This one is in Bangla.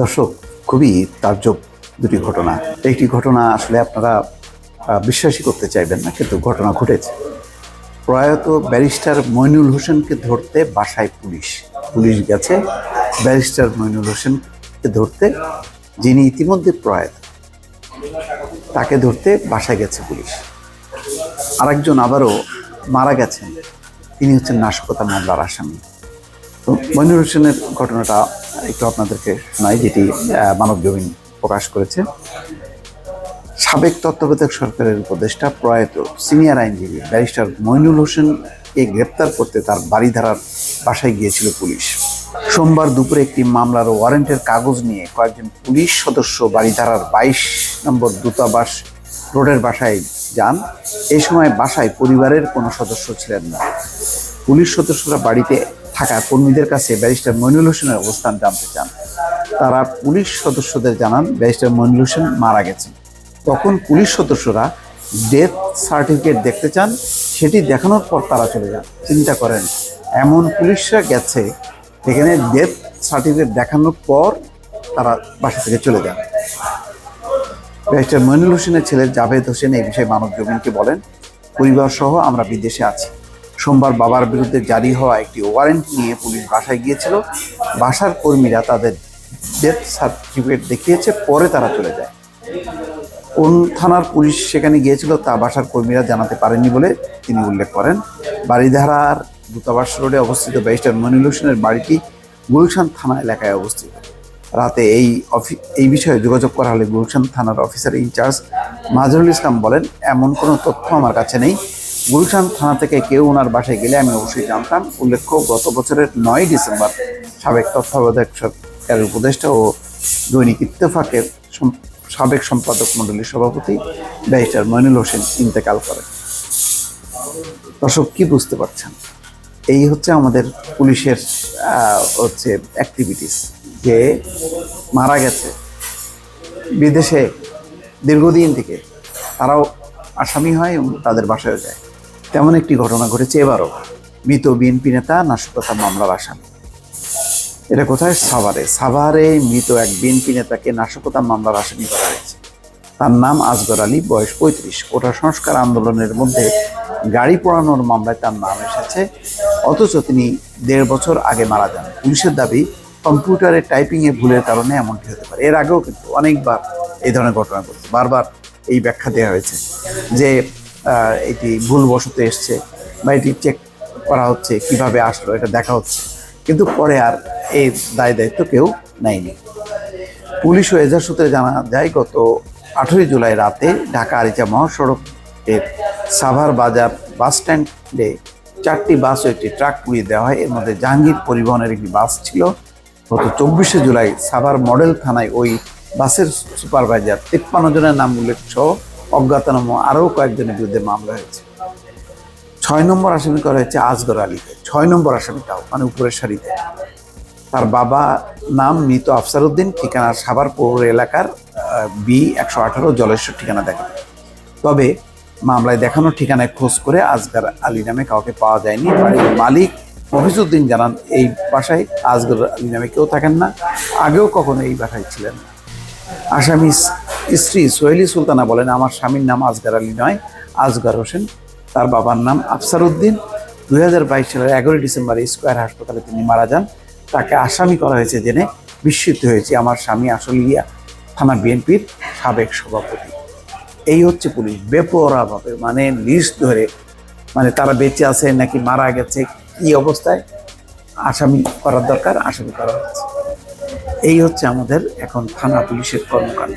দর্শক, খুবই তাজ্জব দুটি ঘটনা। একটি ঘটনা আসলে আপনারা বিশ্বাসই করতে চাইবেন না, কিন্তু ঘটনা ঘটেছে। প্রয়াত ব্যারিস্টার মইনুল হোসেনকে ধরতে বাসায় পুলিশ। পুলিশ গেছে, ব্যারিস্টার মইনুল হোসেনকে ধরতে, যিনি ইতিমধ্যে প্রয়াত, তাকে ধরতে বাসায় গেছে পুলিশ। আরেকজন আবারও মারা গেছেন, তিনি হচ্ছেন নাশকতা মামলার আসামি। তো মইনুল হোসেনের ঘটনাটা একটু আপনাদেরকে শোনাই যেটি মানব জমিন প্রকাশ করেছে। সাবেক তত্ত্বাবধায়ক সরকারের উপদেষ্টা, প্রয়াত সিনিয়র আইনজীবী ব্যারিস্টার মইনুল হোসেনকে গ্রেপ্তার করতে তার বাড়িধারার বাসায় গিয়েছিল পুলিশ। সোমবার দুপুরে একটি মামলার ওয়ারেন্টের কাগজ নিয়ে কয়েকজন পুলিশ সদস্য বাড়িধারার বাইশ নম্বর দূতাবাস রোডের বাসায় যান। এই সময় বাসায় পরিবারের কোনো সদস্য ছিলেন না। পুলিশ সদস্যরা বাড়িতে থাকা কর্মীদের কাছে ব্যারিস্টার মইনুল হোসেনের অবস্থান জানতে চান। তারা পুলিশ সদস্যদের জানান, ব্যারিস্টার মইনুল হোসেন মারা গেছেন। তখন পুলিশ সদস্যরা ডেথ সার্টিফিকেট দেখতে চান, সেটি দেখানোর পর তারা চলে যান। চিন্তা করেন, এমন পুলিশরা গেছে, এখানে ডেথ সার্টিফিকেট দেখানোর পর তারা বাসা থেকে চলে যান। ব্যারিস্টার মইনুল হোসেনের ছেলে জাভেদ হোসেন এই বিষয়ে মানব জমিনকে বলেন পরিবার সহ আমরা বিদেশে আছি। সোমবার বাবার বিরুদ্ধে জারি হওয়া একটি ওয়ারেন্ট নিয়ে পুলিশ বাসায় গিয়েছিল। বাসার কর্মীরা তাদের ডেথ সার্টিফিকেট দেখিয়েছে, পরে তারা চলে যায়। কোন থানার পুলিশ সেখানে গিয়েছিল তা বাসার কর্মীরা জানাতে পারেননি বলে তিনি উল্লেখ করেন। বাড়িধারার দূতাবাস রোডে অবস্থিত ব্যারিস্টার মনিল হোসেনের বাড়িটি গুলশান থানা এলাকায় অবস্থিত। রাতে এই এই বিষয়ে যোগাযোগ করা হলে গুলশান থানার অফিসার ইনচার্জ মাজরুল ইসলাম বলেন, এমন কোনো তথ্য আমার কাছে নেই। গুলশান থানা থেকে কেউ ওনার বাসায় গেলে আমি অবশ্যই জানতাম। উল্লেখ্য, গত বছরের নয় ডিসেম্বর সাবেক তত্ত্বাবধায়ক সরকারের উপদেষ্টা ও দৈনিক ইত্তেফাকের সাবেক সম্পাদক মণ্ডলীর সভাপতি ব্যারিস্টার মইনুল হোসেন ইন্তেকাল করেন। দর্শক, কি বুঝতে পারছেন? এই হচ্ছে আমাদের পুলিশের হচ্ছে অ্যাক্টিভিটিস যে মারা গেছে। বিদেশে দীর্ঘদিন থেকে তারাও আসামি হয় এবং তাদের বাসায় যায়। তেমন একটি ঘটনা ঘটেছে এবারও। মৃত বিএনপি নেতা নাশকতা মামলার আসামি এটা কোথায়? সাভারে। সাভারে মৃত এক বিএনপি নেতাকে নাশকতা মামলার আসামি করা হয়েছে। তার নাম আজগর আলী, বয়স পঁয়ত্রিশ। কোটা সংস্কার আন্দোলনের মধ্যে গাড়ি পোড়ানোর মামলায় তার নাম এসেছে। অথচ তিনি দেড় বছর আগে মারা যান। পুলিশের দাবি, কম্পিউটারে টাইপিংয়ে ভুলের কারণে এমনটি হতে পারে। এর আগেও কিন্তু অনেকবার এই ধরনের ঘটনা ঘটছে। বারবার এই ব্যাখ্যা দেওয়া হয়েছে যে এটি ভুলবশত এসছে বা এটি চেক করা হচ্ছে, কীভাবে আসলো, এটা দেখা হচ্ছে। কিন্তু পরে আর এই দায় দায়িত্ব কেউ নেয়নি। পুলিশ ও এজার সূত্রে জানা যায়, গত আঠেরোই জুলাই রাতে ঢাকা আরিচা মহাসড়কের সাভার বাজার বাস স্ট্যান্ডে চারটি বাস ও একটি ট্রাক পুড়িয়ে দেওয়া হয়। এর মধ্যে জাহাঙ্গীর পরিবহনের একটি বাস ছিল। গত চব্বিশে জুলাই সাভার মডেল থানায় ওই বাসের সুপারভাইজার তিপ্পান্ন জনের নাম উল্লেখ সহ অজ্ঞাতনাম, আরও কয়েকজনের বিরুদ্ধে মামলা হয়েছে। ছয় নম্বর আসামি করা হয়েছে আজগর আলীকে। ছয় নম্বর আসামিটাও মানে উপরের সারিতে তার বাবা নাম মৃত আফসার উদ্দিন, ঠিকানা সাভার পৌর এলাকার বি একশো আঠারো জলেশ্বর ঠিকানা দেখা তবে মামলায় দেখানো ঠিকানায় খোঁজ করে আজগার আলী নামে কাউকে পাওয়া যায়নি। বাড়ির মালিক মফিজউদ্দিন জানান, এই বাসায় আজগর আলী নামে কেউ থাকেন না। আগেও কখনো এই বাসায় ছিলেন আসামি স্ত্রী সোহেলি সুলতানা বলেন, আমার স্বামীর নাম আজগার আলী নয়, আজগার হোসেন। তার বাবার নাম আফসার উদ্দিন। দুই হাজার বাইশ সালের এগারোই ডিসেম্বরে স্কোয়ার হাসপাতালে তিনি মারা যান। তাকে আসামি করা হয়েছে জেনে বিস্মিত হয়েছে। আমার স্বামী আসলিয়া থানা বিএনপির সাবেক সভাপতি। এই হচ্ছে পুলিশ। বেপরাভাবে মানে লিস্ট ধরে মানে তারা বেঁচে আছে নাকি মারা গেছে, কি অবস্থায়, আসামি করার দরকার, আসামি করা হচ্ছে। এই হচ্ছে আমাদের এখন থানা পুলিশের কর্মকাণ্ড।